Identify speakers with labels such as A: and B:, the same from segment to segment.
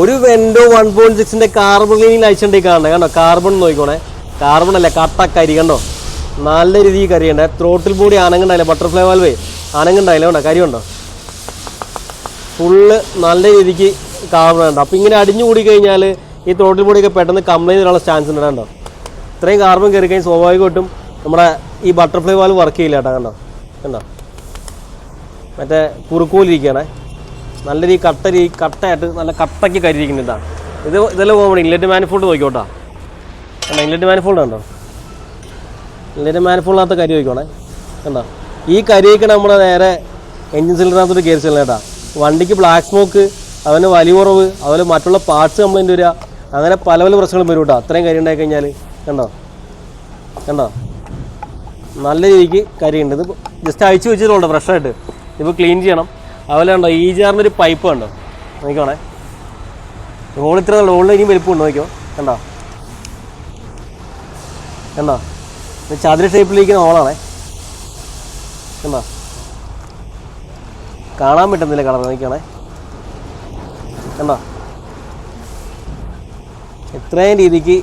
A: ഒരു വെൻഡോ one point സിക്സിന്റെ carbon cleaning അയച്ചിട്ടുണ്ടെങ്കിൽ കാണണ്ടേ കണ്ടോ? കാർബൺ നോക്കിക്കോണേ. കാർബൺ അല്ല? കട്ട കരി കണ്ടോ? നല്ല രീതിയിൽ കരിയുണ്ട് ത്രോട്ടിൽ ബോഡി അനങ്ങുണ്ടായില്ല? ബട്ടർഫ്ലൈ വാൽവേ അനങ്ങുണ്ടായില്ല? കണ്ടോ? കരി ഉണ്ടോ? ഫുള്ള് നല്ല രീതിക്ക് കാർബൺ ഉണ്ട്. അപ്പോൾ ഇങ്ങനെ അടിഞ്ഞു കൂടി കഴിഞ്ഞാൽ ഈ ത്രോട്ടിൽ ബോഡിയൊക്കെ പെട്ടെന്ന് കംപ്ലൈന്റ് വരാനുള്ള ചാൻസ് ഉണ്ട് കണ്ടോ? ഇത്രയും കാർബൺ കയറി കഴിഞ്ഞാൽ സ്വാഭാവികമായിട്ടും നമ്മുടെ ഈ ബട്ടർഫ്ലൈ വാൽവ് വർക്ക് ചെയ്യില്ല കേട്ടോ കണ്ടോ? കണ്ടോ? മറ്റേ കുറുക്കോലിരിക്കുകയാണേ. നല്ല രീതി കട്ട രീ കട്ടയായിട്ട് നല്ല കട്ടയ്ക്ക് കരിയിരിക്കുന്ന ഇതാണ് ഇത് ഇതെല്ലാം പോകുമ്പോൾ ഇൻലെറ്റ് മാനിഫോൾഡ് നോക്കിക്കോട്ടാ കണ്ടോ ഇൻലെറ്റ് മാനിഫോൾഡ് കണ്ടോ? ഇൻലെറ്റ് മാനിഫോൾഡിനകത്ത് കരി നോക്കിക്കോണേ കണ്ടോ? ഈ കരിയൊക്കെ നമ്മൾ നേരെ എൻജിൻ സിലിണ്ടറിനകത്തോട്ട് കയറി ചെല്ലണം വണ്ടിക്ക് ബ്ലാക്ക് സ്മോക്ക് അവന് വലിയ കുറവ് അതുപോലെ മറ്റുള്ള പാർട്സ് കംപ്ലൈന്റ് വരിക. അങ്ങനെ പല പല പ്രശ്നങ്ങളും വരും കേട്ടോ. അത്രയും കരി ഉണ്ടായി കഴിഞ്ഞാൽ കണ്ടോ? കണ്ടോ? നല്ല രീതിക്ക് കരിയുണ്ട് ഇത് ജസ്റ്റ് അഴിച്ചു വെച്ചിട്ടുണ്ട് ഫ്രഷായിട്ട് ഇപ്പോൾ ക്ലീൻ ചെയ്യണം. അതുപോലെ ഉണ്ടോ ഈ ഒരു പൈപ്പ് കണ്ടോ? നോക്കിക്കോണേ. റോൾ ഇത്ര ഹോളിൽ ഇനിയും വലിപ്പമുണ്ട് നോക്കിയോ കണ്ടോ? കണ്ടോ? ചതുര ഷേപ്പിലിരിക്കുന്ന ഹോളാണേ കണ്ടോ? കാണാൻ പറ്റുന്നില്ല കളർ നോക്കിയാണേ കണ്ടോ? ഇത്രയും രീതിക്ക്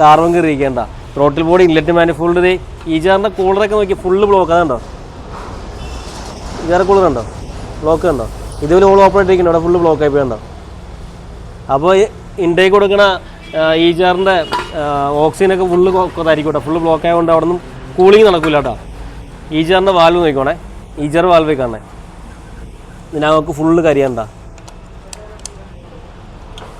A: കാർബൺ കയറിയിരിക്കേണ്ട റോട്ടിൽ ബോഡി ഇൻലെറ്റ് മാനിഫോൾഡ് ഈ ജാറിന്റെ കൂളറൊക്കെ നോക്കി ഫുള്ള് ബ്ലോക്ക് അതുണ്ടോ? വേറെ കൂളർ ഉണ്ടോ? ബ്ലോക്ക് കണ്ടോ? ഇതുപോലെ ഓൾ ഓപ്പൺ ആയിട്ടിരിക്കുന്നു അവിടെ ഫുള്ള് ബ്ലോക്ക് ആയി പോയണ്ടോ അപ്പോൾ ഇൻടേക്ക് കൊടുക്കണ ഈ ചാറിന്റെ ഓക്സിജനൊക്കെ ഫുള്ള് ഇതായിരിക്കട്ടെ ഫുള്ള് ബ്ലോക്ക് ആയതുകൊണ്ട് അവിടെ നിന്നും കൂളിംഗ് നടക്കില്ല കേട്ടോ. ഈ ചാറിന്റെ വാൽവ് നോക്കണേ ഈ ചാർ വാൽവ് കാണണേ ഇതിനകത്ത് ഫുള്ള് കരിയണ്ട.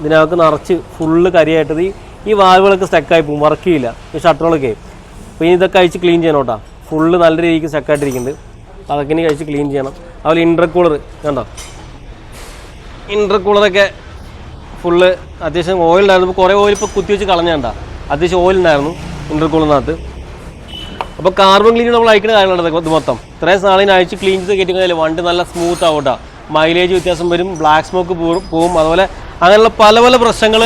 A: ഇതിനകത്ത് നിറച്ച് ഫുള്ള് കരിയായിട്ടത് ഈ വാൽവുകളൊക്കെ സ്റ്റക്കായി പോകും വർക്ക് ചെയ്യില്ല. ഈ ഷട്ടറുകളൊക്കെ അപ്പോൾ ഇനി ഇതൊക്കെ അഴിച്ച് ക്ലീൻ ചെയ്യണം കേട്ടോ. ഫുള്ള് നല്ല രീതിക്ക് സ്റ്റക്കായിട്ടിരിക്കുന്നുണ്ട് അതൊക്കെ കഴിച്ച് ക്ലീൻ ചെയ്യണം. അതുപോലെ ഇന്റർകൂളർ കണ്ടോ? ഇന്റർകൂളറൊക്കെ ഫുള്ള് അത്യാവശ്യം ഓയിൽ ഉണ്ടായിരുന്നു. കുറേ ഓയിൽ ഇപ്പോൾ കുത്തി വെച്ച് കളഞ്ഞാണ്ട അത്യാവശ്യം ഓയിൽ ഉണ്ടായിരുന്നു ഇന്റർകൂളറിനകത്ത് അപ്പോൾ കാർബൺ ക്ലീൻ നമ്മൾ അയക്കുന്ന കാര്യങ്ങളാണ് ഇത് മൊത്തം. ഇത്രയും സാധനം അയച്ച് ക്ലീൻ ചെയ്ത് കയറ്റി കഴിഞ്ഞാൽ വണ്ടി നല്ല സ്മൂത്ത് ആവട്ടെ മൈലേജ് വ്യത്യാസം വരും ബ്ലാക്ക് സ്മോക്ക് പോവും അതുപോലെ അങ്ങനെയുള്ള പല പല പ്രശ്നങ്ങൾ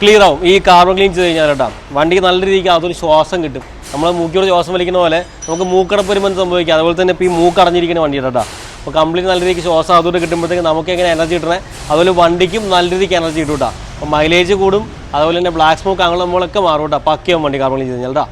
A: ക്ലിയർ ആവും ഈ കാർബൺ ക്ലീൻ ചെയ്ത് കഴിഞ്ഞാൽ കേട്ടോ. വണ്ടിക്ക് നല്ല രീതിക്ക് അതൊരു ശ്വാസം കിട്ടും. നമ്മൾ മൂക്കിയോട് ശ്വാസം വലിക്കുന്ന പോലെ നമുക്ക് മൂക്കടപ്പ് വരുമ്പോൾ സംഭവിക്കുക അതുപോലെ തന്നെ ഇപ്പോൾ ഈ മൂക്കടഞ്ഞിരിക്കുന്ന വണ്ടിയുടെ വണ്ടി കേട്ടോ. അപ്പോൾ കംപ്ലീറ്റ് നല്ല രീതിക്ക് ശ്വാസം അതുകൊണ്ട് കിട്ടുമ്പോഴത്തേക്ക് നമുക്ക് എങ്ങനെ എനർജി കിട്ടണേ? അതുപോലെ വണ്ടിക്കും നല്ല രീതിക്ക് എനർജി കിട്ടും കേട്ടോ. അപ്പോൾ മൈലേജ് കൂടും. അതുപോലെ തന്നെ ബ്ലാക്ക് സ്മോക്ക് അങ്ങനെ നമ്മളൊക്കെ മാറും കേട്ടോ. പക്കയാവും വണ്ടി കാർബൺ ചെയ്ത് കഴിഞ്ഞാൽ കേട്ടോ.